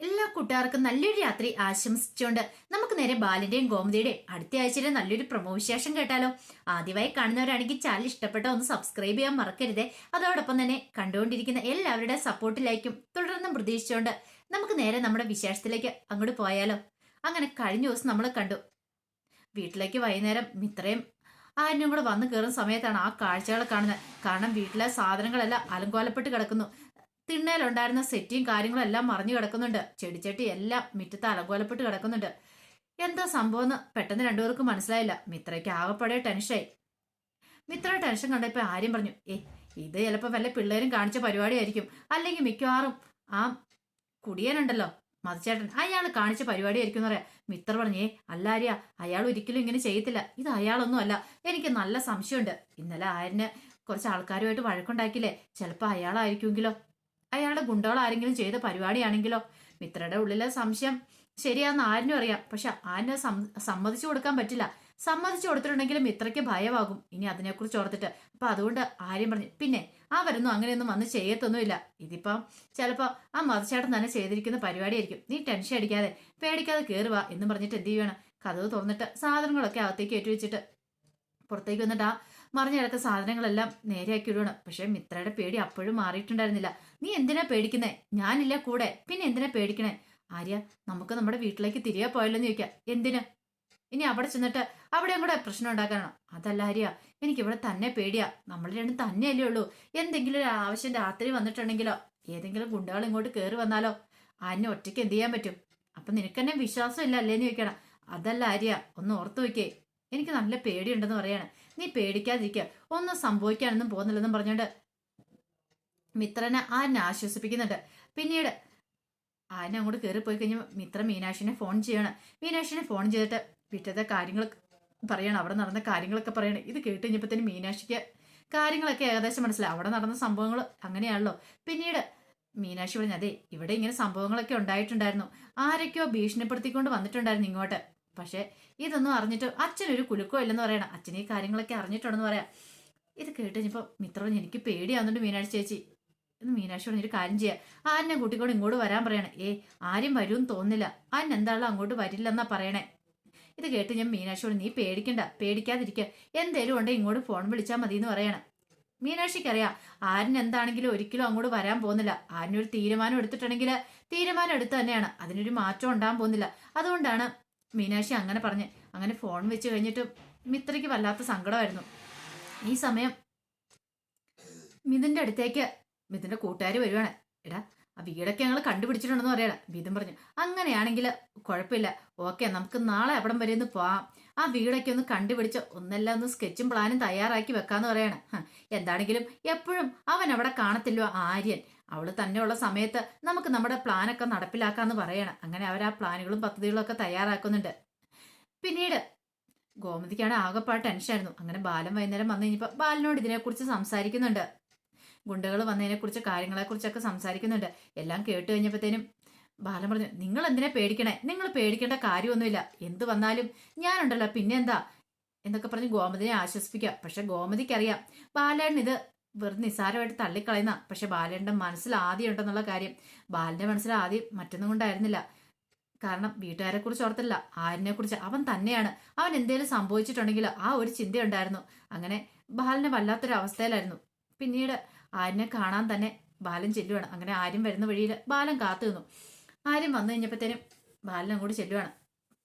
എല്ലാ കൂട്ടുകാർക്കും നല്ലൊരു രാത്രി ആശംസിച്ചുകൊണ്ട് നമുക്ക് നേരെ ബാലിന്റെയും ഗോമതിയുടെയും അടുത്ത ആഴ്ചയിലെ നല്ലൊരു പ്രമോ വിശേഷം കേട്ടാലോ. ആദ്യമായി കാണുന്നവരാണെങ്കിൽ ചാനൽ ഇഷ്ടപ്പെട്ട ഒന്ന് സബ്സ്ക്രൈബ് ചെയ്യാൻ മറക്കരുത്. അതോടൊപ്പം തന്നെ കണ്ടുകൊണ്ടിരിക്കുന്ന എല്ലാവരുടെ സപ്പോർട്ടിലായിരിക്കും തുടർന്നും പ്രതീക്ഷിച്ചുകൊണ്ട് നമുക്ക് നേരെ നമ്മുടെ വിശേഷത്തിലേക്ക് അങ്ങോട്ട് പോയാലോ. അങ്ങനെ കഴിഞ്ഞ ദിവസം നമ്മൾ കണ്ടു. വീട്ടിലേക്ക് വൈകുന്നേരം മിത്രയും ആരും കൂടെ വന്നു കയറുന്ന സമയത്താണ് ആ കാഴ്ചകൾ കാണുന്നത്. കാരണം വീട്ടിലെ സാധനങ്ങളെല്ലാം അലങ്കോലപ്പെട്ട് കിടക്കുന്നു. തിണ്ണയിലുണ്ടായിരുന്ന സെറ്റിയും കാര്യങ്ങളും എല്ലാം മറിഞ്ഞു കിടക്കുന്നുണ്ട്. ചെടിച്ചട്ടി എല്ലാം മിറ്റത്ത് അലങ്കോലപ്പെട്ട് കിടക്കുന്നുണ്ട്. എന്താ സംഭവം എന്ന് പെട്ടെന്ന് രണ്ടുപേർക്കും മനസ്സിലായില്ല. മിത്രയ്ക്ക് ആകെപ്പാടെ ടെൻഷനായി. മിത്ര ടെൻഷൻ കണ്ടപ്പോ ആര്യം പറഞ്ഞു ഏ ഇത് ചിലപ്പോ വല്ല പിള്ളേരും കാണിച്ച പരിപാടിയായിരിക്കും. അല്ലെങ്കിൽ മിക്കവാറും ആ കുടിയനുണ്ടല്ലോ മതിച്ചേട്ടൻ അയാൾ കാണിച്ച പരിപാടിയായിരിക്കും എന്ന് പറയാം. മിത്ര പറഞ്ഞേ അല്ലാര്യ അയാൾ ഒരിക്കലും ഇങ്ങനെ ചെയ്യത്തില്ല. ഇത് അയാളൊന്നും അല്ല. എനിക്ക് നല്ല സംശയമുണ്ട്. ഇന്നലെ ആര്യന് കുറച്ച് ആൾക്കാരുമായിട്ട് വഴക്കുണ്ടാക്കിയില്ലേ? ചിലപ്പോ അയാളായിരിക്കുമെങ്കിലോ? അയാളുടെ ഗുണ്ടകൾ ആരെങ്കിലും ചെയ്ത പരിപാടിയാണെങ്കിലോ? മിത്രയുടെ ഉള്ളിലെ സംശയം ശരിയാന്ന് ആരിനും അറിയാം. പക്ഷെ ആരിനെ സമ്മതിച്ചു കൊടുക്കാൻ പറ്റില്ല. സമ്മതിച്ചു കൊടുത്തിട്ടുണ്ടെങ്കിലും മിത്രയ്ക്ക് ഭയമാകും. ഇനി അതിനെക്കുറിച്ച് ഓർത്തിട്ട് അപ്പൊ അതുകൊണ്ട് ആര്യം പറഞ്ഞു. പിന്നെ ആ വരുന്നു അങ്ങനെയൊന്നും വന്ന് ചെയ്യത്തൊന്നുമില്ല. ഇതിപ്പം ചിലപ്പോ ആ മതച്ചേട്ടൻ തന്നെ ചെയ്തിരിക്കുന്ന പരിപാടിയായിരിക്കും. നീ ടെൻഷൻ അടിക്കാതെ പേടിക്കാതെ കയറുക എന്ന് പറഞ്ഞിട്ട് എന്ത് ചെയ്യണം കഥവ് തുറന്നിട്ട് സാധനങ്ങളൊക്കെ അകത്തേക്ക് ഏറ്റുവെച്ചിട്ട് പുറത്തേക്ക് വന്നിട്ട് ആ മറിഞ്ഞിടക്ക സാധനങ്ങളെല്ലാം നേരെയാക്കി ഇടുകയാണ് പക്ഷെ മിത്രയുടെ പേടി അപ്പോഴും മാറിയിട്ടുണ്ടായിരുന്നില്ല. നീ എന്തിനാ പേടിക്കുന്നേ? ഞാനില്ല കൂടെ. പിന്നെ എന്തിനാ പേടിക്കണേ? ആര്യ നമുക്ക് നമ്മുടെ വീട്ടിലേക്ക് തിരികെ പോയല്ലോ എന്ന് ചോദിക്കാം. എന്തിന്? ഇനി അവിടെ ചെന്നിട്ട് അവിടെയും കൂടെ പ്രശ്നം ഉണ്ടാക്കാനോ അതല്ല ആര്യ എനിക്ക് ഇവിടെ തന്നെ പേടിയാ. നമ്മൾ രണ്ടും തന്നെയല്ലേ ഉള്ളൂ. എന്തെങ്കിലും ഒരു ആവശ്യം രാത്രി വന്നിട്ടുണ്ടെങ്കിലോ? ഏതെങ്കിലും ഗുണ്ടകൾ ഇങ്ങോട്ട് കയറി വന്നാലോ? ആരിനെ ഒറ്റയ്ക്ക് എന്ത് ചെയ്യാൻ പറ്റും? അപ്പൊ നിനക്കെന്നെ വിശ്വാസം ഇല്ല അല്ലേന്ന് ചോദിക്കണം. അതല്ല ആര്യ ഒന്ന് ഓർത്തു നോക്കിയേ. എനിക്ക് നല്ല പേടിയുണ്ടെന്ന് പറയാണ്. നീ പേടിക്കാതിരിക്കുക ഒന്നും സംഭവിക്കാനൊന്നും പോകുന്നില്ലെന്നും പറഞ്ഞുകൊണ്ട് മിത്രനെ ആനെ ആശ്വസിപ്പിക്കുന്നുണ്ട്. പിന്നീട് ആന അങ്ങോട്ട് കയറി പോയി കഴിഞ്ഞാൽ മിത്ര മീനാക്ഷിനെ ഫോൺ ചെയ്യണം. മീനാക്ഷിനെ ഫോൺ ചെയ്തിട്ട് വീട്ടിലത്തെ കാര്യങ്ങൾ പറയണം. അവിടെ നടന്ന കാര്യങ്ങളൊക്കെ പറയണം. ഇത് കേട്ട് തന്നെ മീനാക്ഷിക്ക് കാര്യങ്ങളൊക്കെ ഏകദേശം മനസ്സിലായി. അവിടെ നടന്ന സംഭവങ്ങൾ അങ്ങനെയാണല്ലോ. പിന്നീട് മീനാക്ഷി പറഞ്ഞു അതെ ഇവിടെ ഇങ്ങനെ സംഭവങ്ങളൊക്കെ ഉണ്ടായിട്ടുണ്ടായിരുന്നു. ആരൊക്കെയോ ഭീഷണിപ്പെടുത്തിക്കൊണ്ട് വന്നിട്ടുണ്ടായിരുന്നു ഇങ്ങോട്ട്. പക്ഷെ ഇതൊന്നും അറിഞ്ഞിട്ട് അച്ഛനൊരു കുലുക്കോ ഇല്ലെന്ന് പറയണം. അച്ഛൻ ഈ കാര്യങ്ങളൊക്കെ അറിഞ്ഞിട്ടുണ്ടെന്ന് പറയാം. ഇത് കേട്ട് കഴിഞ്ഞപ്പോൾ മിത്ര എനിക്ക് പേടിയാവുന്നുണ്ട് മീനാക്ഷി ചേച്ചി. എന്ന് മീനാക്ഷി പറഞ്ഞൊരു കാര്യം ചെയ്യുക ആരിനെ കൂട്ടിക്കൊണ്ട് ഇങ്ങോട്ട് വരാൻ പറയണേ. ഏ ആരും വരുമെന്ന് തോന്നില്ല ആരിന് എന്താണല്ലോ അങ്ങോട്ട് വരില്ലെന്നാ പറയണേ. ഇത് കേട്ട് ഞാൻ മീനാക്ഷിയോട് നീ പേടിക്കണ്ട പേടിക്കാതിരിക്കുക എന്തേലും ഉണ്ടെങ്കിൽ ഇങ്ങോട്ട് ഫോൺ വിളിച്ചാൽ മതി എന്ന് പറയണം. മീനാക്ഷിക്കറിയാം ആരിന് എന്താണെങ്കിലും ഒരിക്കലും അങ്ങോട്ട് വരാൻ പോകുന്നില്ല. ആരിനൊരു തീരുമാനം എടുത്തിട്ടുണ്ടെങ്കിൽ തീരുമാനം എടുത്തു തന്നെയാണ്. അതിനൊരു മാറ്റം ഉണ്ടാകാൻ പോകുന്നില്ല. അതുകൊണ്ടാണ് മീനാക്ഷി അങ്ങനെ പറഞ്ഞ് അങ്ങനെ ഫോൺ വെച്ച് കഴിഞ്ഞിട്ട് മിത്രയ്ക്ക് വല്ലാത്ത സങ്കടമായിരുന്നു. ഈ സമയം മിഥുന്റെ അടുത്തേക്ക് മിഥുന്റെ കൂട്ടുകാർ വരുവാണ്. എടാ ആ വീടൊക്കെ ഞങ്ങൾ കണ്ടുപിടിച്ചിട്ടുണ്ടെന്ന് പറയണം മിഥുൻ പറഞ്ഞു. അങ്ങനെയാണെങ്കിൽ കുഴപ്പമില്ല. ഓക്കെ നമുക്ക് നാളെ അവിടം വരെ ഒന്ന് പോവാം. ആ വീടൊക്കെ ഒന്ന് കണ്ടുപിടിച്ച് ഒന്നെല്ലാം ഒന്ന് സ്കെച്ചും പ്ലാനും തയ്യാറാക്കി വെക്കാന്ന് പറയാണ്. എന്താണെങ്കിലും എപ്പോഴും അവൻ അവിടെ കാണത്തില്ലോ ആര്യൻ. അവൾ തന്നെയുള്ള സമയത്ത് നമുക്ക് നമ്മുടെ പ്ലാനൊക്കെ നടപ്പിലാക്കാന്ന് പറയണം. അങ്ങനെ അവർ ആ പ്ലാനുകളും പദ്ധതികളും ഒക്കെ തയ്യാറാക്കുന്നുണ്ട്. പിന്നീട് ഗോമതിക്കാണ് ആകെപ്പാട് ടെൻഷനായിരുന്നു അങ്ങനെ ബാലൻ വൈകുന്നേരം വന്നു കഴിഞ്ഞപ്പോൾ ബാലനോട് ഇതിനെക്കുറിച്ച് സംസാരിക്കുന്നുണ്ട്. ഗുണ്ടകൾ വന്നതിനെക്കുറിച്ച് കാര്യങ്ങളെക്കുറിച്ചൊക്കെ സംസാരിക്കുന്നുണ്ട്. എല്ലാം കേട്ട് കഴിഞ്ഞപ്പോഴത്തേനും ബാലൻ പറഞ്ഞു നിങ്ങൾ എന്തിനാ പേടിക്കണേ? നിങ്ങൾ പേടിക്കേണ്ട കാര്യമൊന്നുമില്ല. എന്ത് വന്നാലും ഞാനുണ്ടല്ലോ പിന്നെന്താ? എന്നൊക്കെ പറഞ്ഞ് ഗോമതിനെ ആശ്വസിപ്പിക്കുക. പക്ഷെ ഗോമതിക്കറിയാം ബാലേട്ടൻ ഇത് വെറുതെ നിസ്സാരമായിട്ട് തള്ളിക്കളയുന്ന പക്ഷെ ബാലേട്ടന്റെ മനസ്സിൽ ആദ്യം ഉണ്ടെന്നുള്ള കാര്യം. ബാലന്റെ മനസ്സിൽ ആദ്യം മറ്റൊന്നും കൊണ്ടായിരുന്നില്ല കാരണം വീട്ടുകാരെ കുറിച്ച് ഓർത്തില്ല. ആരിനെ കുറിച്ച്? അവൻ തന്നെയാണ്. അവൻ എന്തേലും സംഭവിച്ചിട്ടുണ്ടെങ്കിൽ ആ ഒരു ചിന്തയുണ്ടായിരുന്നു. അങ്ങനെ ബാലന് വല്ലാത്തൊരു അവസ്ഥയിലായിരുന്നു. പിന്നീട് ആരിനെ കാണാൻ തന്നെ ബാലൻ ചെല്ലുവാണ്. അങ്ങനെ ആരും വരുന്ന വഴിയിൽ ബാലൻ കാത്തു നിന്നു. ആരും വന്നു കഴിഞ്ഞപ്പോഴത്തേനും ബാലനും അങ്ങോട്ട് ചെല്ലുവാണ്.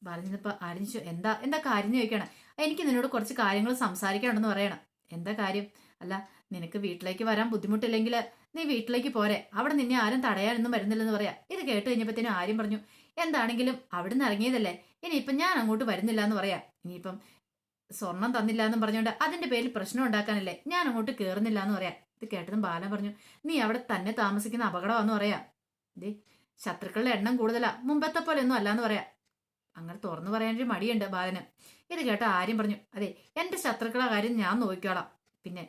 ബാലൻ ചെന്നപ്പോൾ ആരും എന്താ എന്താ കാര്യം? ചോദിക്കുകയാണ്. എനിക്ക് നിന്നോട് കുറച്ച് കാര്യങ്ങൾ സംസാരിക്കാനുണ്ടെന്ന് പറയണം. എന്താ കാര്യം? അല്ല നിനക്ക് വീട്ടിലേക്ക് വരാൻ ബുദ്ധിമുട്ടില്ലെങ്കിൽ നീ വീട്ടിലേക്ക് പോരെ. അവിടെ നിന്നെ ആരും തടയാനൊന്നും വരുന്നില്ലെന്ന് പറയാം. ഇത് കേട്ട് കഴിഞ്ഞപ്പോഴത്തേനും ആര്യം പറഞ്ഞു എന്താണെങ്കിലും അവിടുന്ന് ഇറങ്ങിയതല്ലേ. ഇനിയിപ്പം ഞാൻ അങ്ങോട്ട് വരുന്നില്ല എന്ന് പറയാം. ഇനിയിപ്പം സ്വർണം തന്നില്ല എന്നും പറഞ്ഞുകൊണ്ട് അതിന്റെ പേരിൽ പ്രശ്നം ഉണ്ടാക്കാനല്ലേ ഞാൻ അങ്ങോട്ട് കയറുന്നില്ല എന്ന് പറയാം. ഇത് കേട്ടതും ബാലൻ പറഞ്ഞു നീ അവിടെ തന്നെ താമസിക്കുന്ന അപകടമാണെന്ന് പറയാം. ദേ ശത്രുക്കളുടെ എണ്ണം കൂടുതലാ. മുമ്പത്തെ പോലെ ഒന്നും അല്ലാന്ന് പറയാം. അങ്ങനെ തുറന്നു പറയാനൊരു മടിയുണ്ട് ബാലന്. ഇത് കേട്ട ആര്യം പറഞ്ഞു അതെ എന്റെ ശത്രുക്കളെ കാര്യം ഞാൻ നോക്കിക്കോളാം. പിന്നെ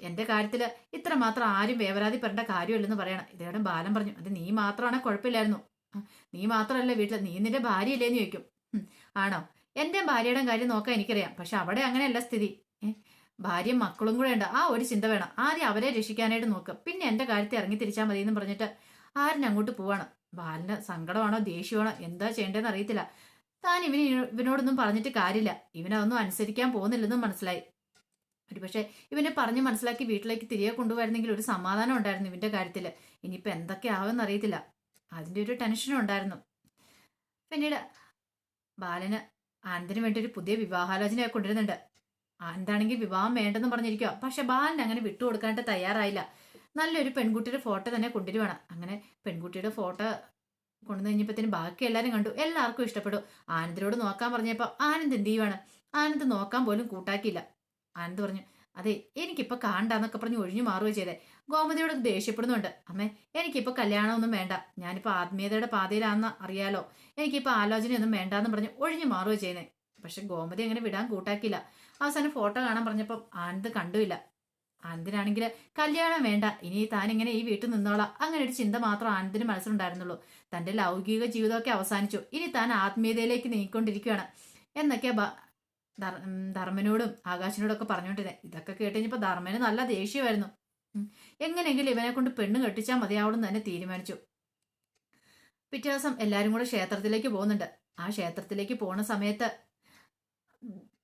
എന്റെ കാര്യത്തിൽ ഇത്ര മാത്രം ആരും വേവരാതിപ്പെടേണ്ട കാര്യമില്ലെന്ന് പറയണം. ഇതേടെ ബാലൻ പറഞ്ഞു അത് നീ മാത്രമാണ് കുഴപ്പമില്ലായിരുന്നു. നീ മാത്രമല്ല വീട്ടിൽ നീ നിന്റെ ഭാര്യയില്ലേന്ന് ചോദിക്കും. ആണോ? എന്റെ ഭാര്യയുടെ കാര്യം നോക്കാൻ എനിക്കറിയാം. പക്ഷെ അവിടെ അങ്ങനെയല്ല സ്ഥിതി. ഭാര്യയും മക്കളും കൂടെ ഉണ്ട്. ആ ഒരു ചിന്ത വേണം. ആദ്യം അവരെ രക്ഷിക്കാനായിട്ട് നോക്കുക പിന്നെ എന്റെ കാര്യത്തെ ഇറങ്ങി തിരിച്ചാൽ മതി എന്ന് പറഞ്ഞിട്ട് ആരും അങ്ങോട്ട് പോവാണ്. ബാലിന് സങ്കടമാണോ ദേഷ്യമാണോ എന്താ ചെയ്യേണ്ടതെന്ന് അറിയത്തില്ല. താൻ ഇവന് ഇവനോടൊന്നും പറഞ്ഞിട്ട് കാര്യമില്ല. ഇവനതൊന്നും അനുസരിക്കാൻ പോകുന്നില്ലെന്നും മനസ്സിലായി. ഒരു പക്ഷേ ഇവനെ പറഞ്ഞ് മനസ്സിലാക്കി വീട്ടിലേക്ക് തിരികെ കൊണ്ടുവരുന്നെങ്കിൽ ഒരു സമാധാനം ഉണ്ടായിരുന്നു ഇവന്റെ കാര്യത്തിൽ ഇനിയിപ്പോൾ എന്തൊക്കെ ആവുമെന്ന് അറിയത്തില്ല. അതിന്റെ ഒരു ടെൻഷനും ഉണ്ടായിരുന്നു. പിന്നീട് ബാലന് ആനന്ദിന് വേണ്ടി ഒരു പുതിയ വിവാഹാലോചന കൊണ്ടുവരുന്നുണ്ട്. ആനന്ദാണെങ്കിൽ വിവാഹം വേണ്ടെന്ന് പറഞ്ഞിരിക്കുക പക്ഷെ ബാലൻ അങ്ങനെ വിട്ടുകൊടുക്കാനായിട്ട് തയ്യാറായില്ല. നല്ലൊരു പെൺകുട്ടിയുടെ ഫോട്ടോ തന്നെ കൊണ്ടുവരുവാണ്. അങ്ങനെ പെൺകുട്ടിയുടെ ഫോട്ടോ കൊണ്ടു കഴിഞ്ഞപ്പോഴത്തേന് ബാക്കി എല്ലാവരും കണ്ടു. എല്ലാവർക്കും ഇഷ്ടപ്പെട്ടു. ആനന്ദിനോട് നോക്കാൻ പറഞ്ഞപ്പോൾ ആനന്ദ് എന്ത് ചെയ്യുവാണ്? ആനന്ദ് നോക്കാൻ പോലും കൂട്ടാക്കിയില്ല. ആനന്ദ് പറഞ്ഞു അതെ എനിക്കിപ്പോൾ കാണണ്ടെന്നൊക്കെ പറഞ്ഞ് ഒഴിഞ്ഞു മാറുകയോ ചെയ്തേ. ഗോമതിയോട് ദേഷ്യപ്പെടുന്നുണ്ട്. അമ്മേ എനിക്കിപ്പോൾ കല്യാണമൊന്നും വേണ്ട. ഞാനിപ്പോൾ ആത്മീയതയുടെ പാതയിലാണെന്ന് അറിയാലോ. എനിക്കിപ്പോൾ ആലോചനയൊന്നും വേണ്ടാന്ന് പറഞ്ഞ് ഒഴിഞ്ഞു മാറുകയോ ചെയ്യുന്നേ പക്ഷെ ഗോമതി അങ്ങനെ വിടാൻ കൂട്ടാക്കിയില്ല. അവസാനം ഫോട്ടോ കാണാൻ പറഞ്ഞപ്പോൾ ആനന്ദ് കണ്ടുമില്ല. ആനന്ദിനാണെങ്കിൽ കല്യാണം വേണ്ട. ഇനി താൻ ഇങ്ങനെ ഈ വീട്ടിൽ നിന്നോളാം. അങ്ങനെ ഒരു ചിന്ത മാത്രം ആനന്ദിന് മനസ്സിലുണ്ടായിരുന്നുള്ളൂ. തന്റെ ലൗകിക ജീവിതമൊക്കെ അവസാനിച്ചു. ഇനി താൻ ആത്മീയതയിലേക്ക് നീങ്ങിക്കൊണ്ടിരിക്കുകയാണ്. എന്നൊക്കെ ധർമ്മനോടും ആകാശിനോടും ഒക്കെ പറഞ്ഞുകൊണ്ടിരുന്നത് ഇതൊക്കെ കേട്ടുകഴിഞ്ഞപ്പോൾ ധർമ്മന് നല്ല ദേഷ്യമായിരുന്നു. എങ്ങനെയെങ്കിലും ഇവനെ കൊണ്ട് പെണ്ണ് കെട്ടിച്ചാൽ മതിയാവണം തന്നെ തീരുമാനിച്ചു. പിറ്റേ ദിവസം എല്ലാവരും കൂടെ ക്ഷേത്രത്തിലേക്ക് പോകുന്നുണ്ട്. ആ ക്ഷേത്രത്തിലേക്ക് പോണ സമയത്ത്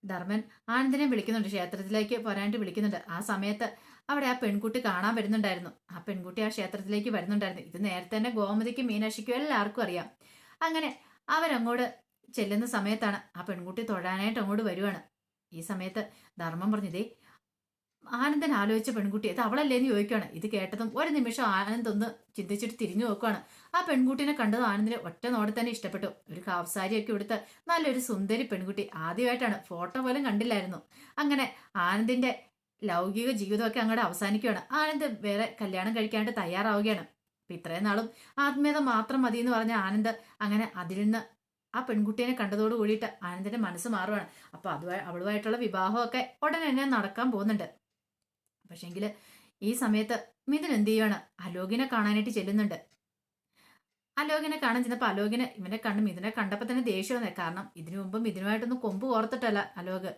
ധർമ്മൻ ആനന്ദിനെ വിളിക്കുന്നുണ്ട്. ക്ഷേത്രത്തിലേക്ക് പോരാനായിട്ട് വിളിക്കുന്നുണ്ട്. ആ സമയത്ത് അവിടെ ആ പെൺകുട്ടി കാണാൻ വരുന്നുണ്ടായിരുന്നു. ആ പെൺകുട്ടി ആ ക്ഷേത്രത്തിലേക്ക് വരുന്നുണ്ടായിരുന്നു. ഇത് നേരത്തെ തന്നെ ഗോമതിക്കും മീനാക്ഷിക്കും എല്ലാവർക്കും അറിയാം. അങ്ങനെ അവരങ്ങോട്ട് ചെല്ലുന്ന സമയത്താണ് ആ പെൺകുട്ടി തൊഴാനായിട്ട് അങ്ങോട്ട് വരുവാണ്. ഈ സമയത്ത് ധർമ്മം പറഞ്ഞതേ ആനന്ദൻ ആലോചിച്ച പെൺകുട്ടി അത് അവളല്ലേന്ന് ചോദിക്കുകയാണ്. ഇത് കേട്ടതും ഒരു നിമിഷം ആനന്ദ് ഒന്ന് ചിന്തിച്ചിട്ട് തിരിഞ്ഞു നോക്കുകയാണ് ആ പെൺകുട്ടിനെ കണ്ടത് ആനന്ദിന് ഒറ്റ നോടെ തന്നെ ഇഷ്ടപ്പെട്ടു. ഒരു കാവ്സാരിയൊക്കെ എടുത്ത് നല്ലൊരു സുന്ദരി പെൺകുട്ടി ആദ്യമായിട്ടാണ്. ഫോട്ടോ പോലും കണ്ടില്ലായിരുന്നു. അങ്ങനെ ആനന്ദിന്റെ ലൗകിക ജീവിതമൊക്കെ അങ്ങോട്ട് അവസാനിക്കുകയാണ്. ആനന്ദ് വേറെ കല്യാണം കഴിക്കാനായിട്ട് തയ്യാറാവുകയാണ്. അപ്പൊ ഇത്രയും നാളും ആത്മീയത മാത്രം മതി എന്ന് പറഞ്ഞ ആനന്ദ് അങ്ങനെ അതിൽ നിന്ന് ആ പെൺകുട്ടിയെ കണ്ടതോട് കൂടിയിട്ട് ആനന്ദിന്റെ മനസ്സ് മാറുകയാണ് അപ്പൊ അതുമായി അവളുമായിട്ടുള്ള വിവാഹമൊക്കെ ഉടനെ തന്നെ നടക്കാൻ പോകുന്നുണ്ട്. പക്ഷെങ്കിൽ ഈ സമയത്ത് മിഥുൻ എന്ത് ചെയ്യുകയാണ് അലോകിനെ കാണാനായിട്ട് ചെല്ലുന്നുണ്ട്. അലോകിനെ കാണാൻ ചെന്നപ്പോൾ അലോകിനെ ഇവനെ കണ്ട് മിഥുനെ കണ്ടപ്പോൾ തന്നെ ദേഷ്യം വന്നേ. കാരണം ഇതിനു മുമ്പ് മിഥുനുമായിട്ടൊന്നും കൊമ്പ് ഓർത്തിട്ടല്ല അലോക്.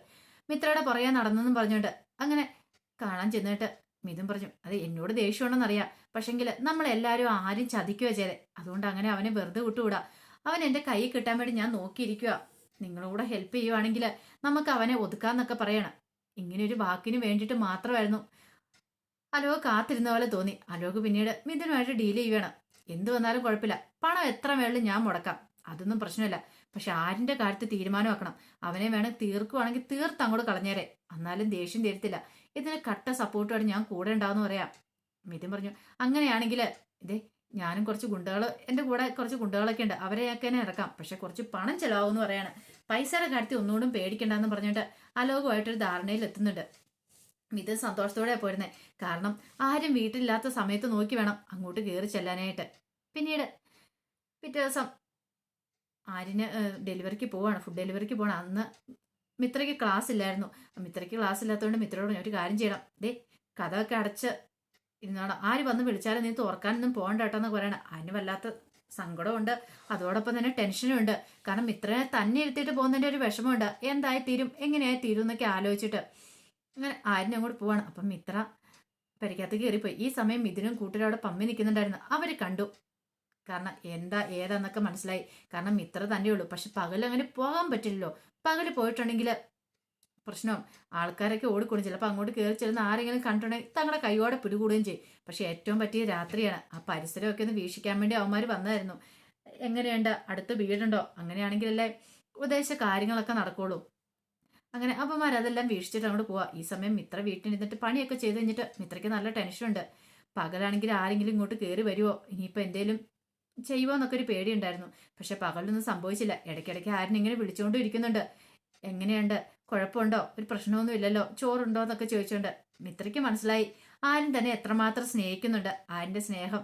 മിത്രയുടെ പുറകെ നടന്നെന്നും പറഞ്ഞുകൊണ്ട് അങ്ങനെ കാണാൻ ചെന്നിട്ട് മിഥുൻ പറഞ്ഞു അത് എന്നോട് ദേഷ്യമുണ്ടെന്നറിയാം പക്ഷെങ്കിൽ നമ്മളെല്ലാവരും ആരും ചതിക്കുക ചെയ്തേ. അതുകൊണ്ട് അങ്ങനെ അവനെ വെറുതെ വിട്ടുകൂടാ. അവൻ എന്റെ കൈ കിട്ടാൻ വേണ്ടി ഞാൻ നോക്കിയിരിക്കുക നിങ്ങളൂടെ ഹെൽപ്പ് ചെയ്യുവാണെങ്കിൽ നമുക്ക് അവനെ ഒതുക്കാന്നൊക്കെ പറയണം. ഇങ്ങനെ ഒരു വാക്കിന് വേണ്ടിയിട്ട് മാത്രമായിരുന്നു അലോക് കാത്തിരുന്ന പോലെ തോന്നി. അലോക് പിന്നീട് മിഥുനുമായിട്ട് ഡീൽ ചെയ്യണം എന്ത് വന്നാലും കുഴപ്പമില്ല. പണം എത്ര വേണമെങ്കിലും ഞാൻ മുടക്കാം. അതൊന്നും പ്രശ്നമില്ല. പക്ഷെ ആരിന്റെ കാര്യത്തിൽ തീരുമാനമാക്കണം അവനെ വേണം തീർക്കുവാണെങ്കിൽ തീർത്ത് അങ്ങോട്ട് കളഞ്ഞേരെ. എന്നാലും ദേഷ്യം തീരത്തില്ല. ഇതിന് കട്ട സപ്പോർട്ടോടെ ഞാൻ കൂടെ ഉണ്ടാവുമെന്ന് പറയാം. മിഥുൻ പറഞ്ഞു അങ്ങനെയാണെങ്കിൽ ഇതേ ഞാനും കുറച്ച് ഗുണ്ടകൾ എന്റെ കൂടെ കുറച്ച് ഗുണ്ടകളൊക്കെ ഉണ്ട്. അവരെയൊക്കെ തന്നെ ഇറക്കാം. പക്ഷെ കുറച്ച് പണം ചിലവാകുമെന്ന് പറയാണ്. പൈസയുടെ കാര്യത്തിൽ ഒന്നുകൂടും പേടിക്കണ്ടെന്ന് പറഞ്ഞിട്ട് അലോകമായിട്ടൊരു ധാരണയിൽ എത്തുന്നുണ്ട്. മിഥുൻ സന്തോഷത്തോടെ പോരുന്നത് കാരണം ആരും വീട്ടിലില്ലാത്ത സമയത്ത് നോക്കി വേണം അങ്ങോട്ട് കയറി ചെല്ലാനായിട്ട്. പിന്നീട് പിറ്റേ ദിവസം ആര്യന് ഡെലിവറിക്ക് പോവാണ്. ഫുഡ് ഡെലിവറിക്ക് പോവാണ്. അന്ന് മിത്രയ്ക്ക് ക്ലാസ് ഇല്ലായിരുന്നു. മിത്രയ്ക്ക് ക്ലാസ് ഇല്ലാത്തതുകൊണ്ട് മിത്രയോട് ഒരു കാര്യം ചെയ്യണം. ദേ കഥയൊക്കെ അടച്ച് ഇരുന്നോണം. ആര് വന്ന് വിളിച്ചാലും നീ തുറക്കാനൊന്നും പോകണ്ട കേട്ടോ എന്ന് പറയണം. അതിന് വല്ലാത്ത സങ്കടമുണ്ട് അതോടൊപ്പം തന്നെ ടെൻഷനും ഉണ്ട്. കാരണം മിത്രനെ തന്നെ ഇരുത്തിയിട്ട് പോകുന്നതിന്റെ ഒരു വിഷമമുണ്ട്. എന്തായി തീരും എങ്ങനെയായി തീരും എന്നൊക്കെ ആലോചിച്ചിട്ട്. അങ്ങനെ ആര്യനെ അങ്ങോട്ട് പോവാണ്. അപ്പം മിത്ര പരിക്കകത്ത് കയറിപ്പോയി. ഈ സമയം മിഥുനും കൂട്ടുകാരോട് പമ്മി നിൽക്കുന്നുണ്ടായിരുന്നു. അവർ കണ്ടു. കാരണം എന്താ ഏതാന്നൊക്കെ മനസ്സിലായി. കാരണം മിത്ര തന്നെയുള്ളൂ പക്ഷെ പകൽ അങ്ങനെ പോകാൻ പറ്റില്ലല്ലോ. പകൽ പോയിട്ടുണ്ടെങ്കിൽ പ്രശ്നം. ആൾക്കാരൊക്കെ ഓടിക്കൂടും. ചിലപ്പോൾ അങ്ങോട്ട് കയറി ചെല്ലുന്ന ആരെങ്കിലും കണ്ടിട്ടുണ്ടെങ്കിൽ തങ്ങളുടെ കൈയോടെ പിടികൂടുകയും ചെയ്യും. പക്ഷേ ഏറ്റവും പറ്റിയ രാത്രിയാണ്. ആ പരിസരമൊക്കെ ഒന്ന് വീക്ഷിക്കാൻ വേണ്ടി അവന്മാർ വന്നായിരുന്നു. എങ്ങനെയുണ്ട്? അടുത്ത വീടുണ്ടോ? അങ്ങനെയാണെങ്കിലല്ലേ ഉദ്ദേശ കാര്യങ്ങളൊക്കെ നടക്കുള്ളൂ. അങ്ങനെ അപ്പന്മാർ അതെല്ലാം വീക്ഷിച്ചിട്ട് അങ്ങോട്ട് പോവാ. ഈ സമയം മിത്ര വീട്ടിൽ നിന്നിട്ട് പണിയൊക്കെ ചെയ്ത് കഴിഞ്ഞിട്ട് മിത്രയ്ക്ക് നല്ല ടെൻഷനുണ്ട് പകലാണെങ്കിൽ ആരെങ്കിലും ഇങ്ങോട്ട് കയറി വരുമോ ഇനിയിപ്പോൾ എന്തേലും ചെയ്യുമോ എന്നൊക്കെ ഒരു പേടിയുണ്ടായിരുന്നു. പക്ഷെ പകലൊന്നും സംഭവിച്ചില്ല. ഇടയ്ക്കിടയ്ക്ക് ആരും ഇങ്ങനെ വിളിച്ചുകൊണ്ടും ഇരിക്കുന്നുണ്ട് എങ്ങനെയുണ്ട്? കുഴപ്പമുണ്ടോ? ഒരു പ്രശ്നമൊന്നും ഇല്ലല്ലോ? ചോറുണ്ടോ എന്നൊക്കെ ചോദിച്ചുകൊണ്ട് മിത്രയ്ക്ക് മനസ്സിലായി. ആരും തന്നെ എത്രമാത്രം സ്നേഹിക്കുന്നുണ്ട്. ആരിന്റെ സ്നേഹം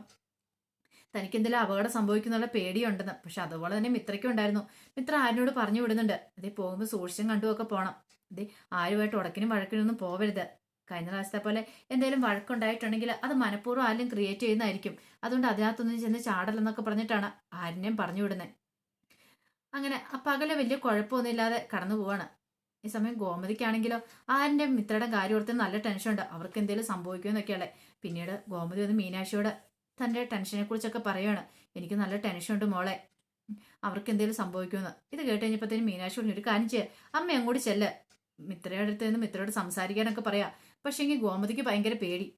തനിക്ക് എന്തെങ്കിലും അപകടം സംഭവിക്കുന്നുള്ള പേടിയുണ്ടെന്ന്. പക്ഷെ അതുപോലെ തന്നെ മിത്രയ്ക്കും ഉണ്ടായിരുന്നു. മിത്ര ആരിനോട് പറഞ്ഞു വിടുന്നുണ്ട്. അതേ പോകുമ്പോൾ സൂക്ഷിച്ചും കണ്ടുമൊക്കെ പോകണം അതേ ആരുമായിട്ട് ഉടക്കിനും വഴക്കിനൊന്നും പോവരുത്. കഴിഞ്ഞ പ്രാവശ്യത്തെ പോലെ എന്തെങ്കിലും വഴക്കുണ്ടായിട്ടുണ്ടെങ്കിൽ അത് മനഃപൂർവം ആരും ക്രിയേറ്റ് ചെയ്യുന്നതായിരിക്കും. അതുകൊണ്ട് അതിനകത്തൊന്നും ചെന്ന് ചാടലെന്നൊക്കെ പറഞ്ഞിട്ടാണ് ആരിനെയും പറഞ്ഞു വിടുന്നത് അങ്ങനെ ആ പകൽ വലിയ കുഴപ്പമൊന്നുമില്ലാതെ കടന്നു പോവാണ്. ഈ സമയം ഗോമതിക്കാണെങ്കിലോ ആരിന്റെ മിത്രയുടെ കാര്യം ഓർത്ത് നല്ല ടെൻഷൻ ഉണ്ട്. അവർക്ക് എന്തെങ്കിലും സംഭവിക്കുമെന്നൊക്കെയല്ലേ പിന്നീട് ഗോമതി ഒന്ന് മീനാക്ഷിയോട് തന്റെ ടെൻഷനെ കുറിച്ചൊക്കെ പറയുകയാണ് എനിക്ക് നല്ല ടെൻഷനുണ്ട് മോളെ. അവർക്ക് എന്തെങ്കിലും സംഭവിക്കുമെന്ന്. ഇത് കേട്ട് കഴിഞ്ഞപ്പോഴത്തേനും മീനാക്ഷി പറഞ്ഞു ഒരു കാര്യം ചെയ്യുക അമ്മ അങ്ങോട്ട് ചെല്ല്. മിത്രയുടെ അടുത്ത് നിന്ന് മിത്രയോട് സംസാരിക്കാനൊക്കെ പറയാം. പക്ഷേ എങ്കിൽ ഗോമതിക്ക് ഭയങ്കര പേടി.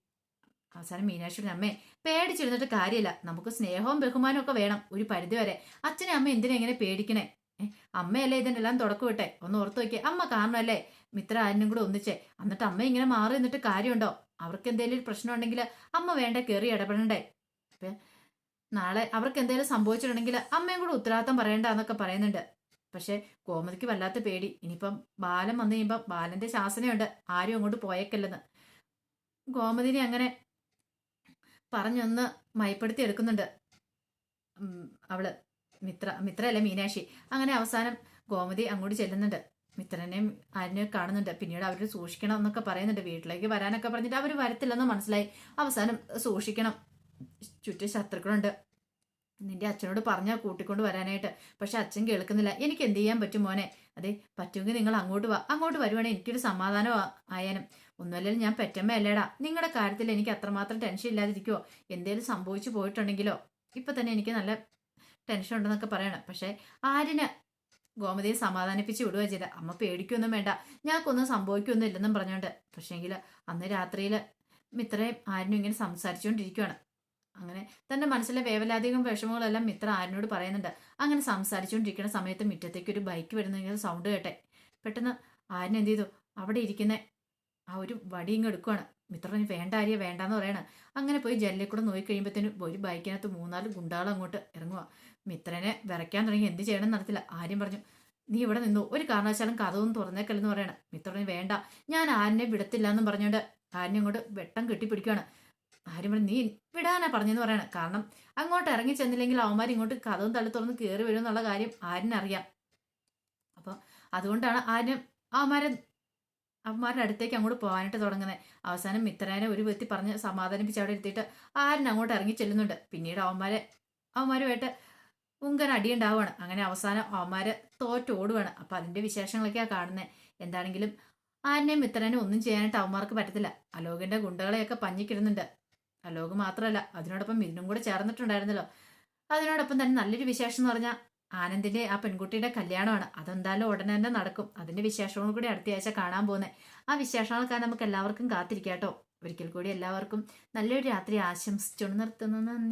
അവസാനം മീനാക്ഷി പറഞ്ഞു, അമ്മേ പേടിച്ചിരുന്നിട്ട് കാര്യമില്ല. നമുക്ക് സ്നേഹവും ബഹുമാനവും ഒക്കെ വേണം. ഒരു പരിധി വരെ. അച്ഛനെ അമ്മ എന്തിനെ എങ്ങനെ പേടിക്കണേ? അമ്മയല്ലേ ഇതിന്റെ എല്ലാം തുടക്കം വിട്ടെ ഒന്ന് ഓർത്ത് നോക്കിയേ അമ്മ കാരണമല്ലേ? മിത്ര ആരിനും കൂടെ ഒന്നിച്ചേ. എന്നിട്ട് അമ്മ ഇങ്ങനെ മാറി നിന്നിട്ട് കാര്യമുണ്ടോ? അവർക്ക് എന്തെങ്കിലും പ്രശ്നം ഉണ്ടെങ്കിൽ അമ്മ വേണ്ട കയറി ഇടപെടണ്ടേ? അപ്പൊ നാളെ അവർക്ക് എന്തെങ്കിലും സംഭവിച്ചിട്ടുണ്ടെങ്കിൽ അമ്മയും കൂടെ ഉത്തരവാദിത്തം പറയണ്ട എന്നൊക്കെ പറയുന്നുണ്ട്. പക്ഷെ കോമതിക്ക് വല്ലാത്ത പേടി. ഇനിയിപ്പം ബാലൻ വന്നു കഴിയുമ്പം ബാലന്റെ ശാസനയുണ്ട്. ആരും അങ്ങോട്ട് പോയേക്കല്ലെന്ന്. ഗോമതിനെ അങ്ങനെ പറഞ്ഞൊന്ന് മയപ്പെടുത്തി എടുക്കുന്നുണ്ട്. അവൾ മിത്ര മിത്ര അല്ല മീനാക്ഷി? അങ്ങനെ അവസാനം ഗോമതി അങ്ങോട്ട് ചെല്ലുന്നുണ്ട്. മിത്രനെയും ആരിനെയും കാണുന്നുണ്ട്. പിന്നീട് അവർ സൂക്ഷിക്കണം എന്നൊക്കെ പറയുന്നുണ്ട്. വീട്ടിലേക്ക് വരാനൊക്കെ പറഞ്ഞിട്ട് അവർ വരത്തില്ലെന്ന് മനസ്സിലായി. അവസാനം സൂക്ഷിക്കണം. ചുറ്റും ശത്രുക്കളുണ്ട്. നിന്റെ അച്ഛനോട് പറഞ്ഞാൽ കൂട്ടിക്കൊണ്ട് വരാനായിട്ട്. പക്ഷെ അച്ഛൻ കേൾക്കുന്നില്ല. എനിക്ക് എന്ത് ചെയ്യാൻ പറ്റും മോനെ? അതെ പറ്റുമെങ്കിൽ നിങ്ങൾ അങ്ങോട്ട് വാ. അങ്ങോട്ട് വരുവാണെങ്കിൽ എനിക്കൊരു സമാധാനം ആയാലും ഒന്നുമല്ലെങ്കിൽ ഞാൻ പെറ്റമ്മയല്ലേടാ. നിങ്ങളുടെ കാര്യത്തിൽ എനിക്ക് അത്രമാത്രം ടെൻഷൻ ഇല്ലാതിരിക്കുമോ എന്തേലും സംഭവിച്ചു പോയിട്ടുണ്ടെങ്കിലോ? ഇപ്പൊ തന്നെ എനിക്ക് നല്ല ടെൻഷൻ ഉണ്ടെന്നൊക്കെ പറയണം. പക്ഷെ ആരിന് ഗോമതിയെ സമാധാനിപ്പിച്ച് വിടുക ചെയ്ത? അമ്മ പേടിക്കൊന്നും വേണ്ട. ഞങ്ങൾക്കൊന്നും സംഭവിക്കൊന്നും ഇല്ലെന്നും പറഞ്ഞോണ്ട്. പക്ഷേങ്കിൽ അന്ന് രാത്രിയിൽ മിത്രയും ആരിനും ഇങ്ങനെ സംസാരിച്ചുകൊണ്ടിരിക്കുകയാണ് അങ്ങനെ തന്റെ മനസ്സിലെ വേവലാധികം വിഷമങ്ങളെല്ലാം മിത്ര ആരനോട് പറയുന്നുണ്ട്. അങ്ങനെ സംസാരിച്ചുകൊണ്ടിരിക്കുന്ന സമയത്ത് മുറ്റത്തേക്ക് ഒരു ബൈക്ക് വരുന്നെങ്കിൽ സൗണ്ട് കേട്ടെ. പെട്ടെന്ന് ആരൻ എന്ത് ചെയ്തു? അവിടെ ഇരിക്കുന്ന ആ ഒരു വടി ഇങ്ങ് എടുക്കുവാണ്. മിത്രന് വേണ്ട ആര്യ വേണ്ടാന്ന് പറയണം. അങ്ങനെ പോയി ജനലിൽ കൂടെ നോക്കി കഴിയുമ്പോഴത്തേനും ഒരു ബൈക്കിനകത്ത് മൂന്നാൽ ഗുണ്ടാൾ അങ്ങോട്ട് ഇറങ്ങുക മിത്രനെ വിറയ്ക്കാൻ തുടങ്ങി. എന്ത് ചെയ്യണം നടത്തില്ല ആര്യം പറഞ്ഞു നീ ഇവിടെ നിന്നു. ഒരു കാരണവശാലും കഥവും തുറന്നേക്കല്ലെന്ന് പറയണം. മിത്രന് വേണ്ട. ഞാൻ ആരനെ വിടത്തില്ല എന്നും പറഞ്ഞുകൊണ്ട് ആരനെ അങ്ങോട്ട് വെട്ടം കെട്ടിപ്പിടിക്കുകയാണ് ആര്യം പറഞ്ഞു നീ വിടാനാ പറഞ്ഞെന്ന് പറയണം. കാരണം അങ്ങോട്ട് ഇറങ്ങി ചെന്നില്ലെങ്കിൽ അവന്മാർ ഇങ്ങോട്ട് കഥവും തള്ളി തുറന്ന് കയറി വരും എന്നുള്ള കാര്യം ആരിനറിയാം അപ്പോൾ അതുകൊണ്ടാണ് ആരും അവന്മാരെ അവന്മാരുടെ അടുത്തേക്ക് അങ്ങോട്ട് പോകാനായിട്ട് തുടങ്ങുന്നത് അവസാനം മിത്രനെ ഒരു വ്യക്തി പറഞ്ഞ് സമാധാനിപ്പിച്ച് അവിടെ എത്തിയിട്ട് ആരും അങ്ങോട്ട് ഇറങ്ങി ചെല്ലുന്നുണ്ട്. പിന്നീട് അവന്മാരെ അവന്മാരുമായിട്ട് ഉങ്കൻ അടിയുണ്ടാവുകയാണ്. അങ്ങനെ അവസാനം അവന്മാര് തോറ്റോടുകയാണ് അപ്പൊ അതിന്റെ വിശേഷങ്ങളൊക്കെയാണ് കാണുന്നത് എന്താണെങ്കിലും ആരനെയും മിത്രനെയും ഒന്നും ചെയ്യാനായിട്ട് അവന്മാർക്ക് പറ്റത്തില്ല. അലോകിന്റെ ഗുണ്ടകളെയൊക്കെ പഞ്ഞിക്കിടുന്നുണ്ട്. അലോക് മാത്രമല്ല അതിനോടൊപ്പം മിന്നും കൂടെ ചേർന്നിട്ടുണ്ടായിരുന്നല്ലോ. അതിനോടൊപ്പം തന്നെ നല്ലൊരു വിശേഷം എന്ന് പറഞ്ഞാൽ ആനന്ദിന്റെ ആ പെൺകുട്ടിയുടെ കല്യാണമാണ്. അതെന്തായാലും ഉടനെ തന്നെ നടക്കും. അതിന്റെ വിശേഷങ്ങളും കൂടി അടുത്ത ആഴ്ച കാണാൻ പോകുന്നത് ആ വിശേഷങ്ങൾക്കാണ് നമുക്ക് എല്ലാവർക്കും കാത്തിരിക്കാട്ടോ ഒരിക്കൽ കൂടി എല്ലാവർക്കും നല്ലൊരു രാത്രി ആശംസിച്ചുകൊണ്ട് നിർത്തുന്നു നന്ദി.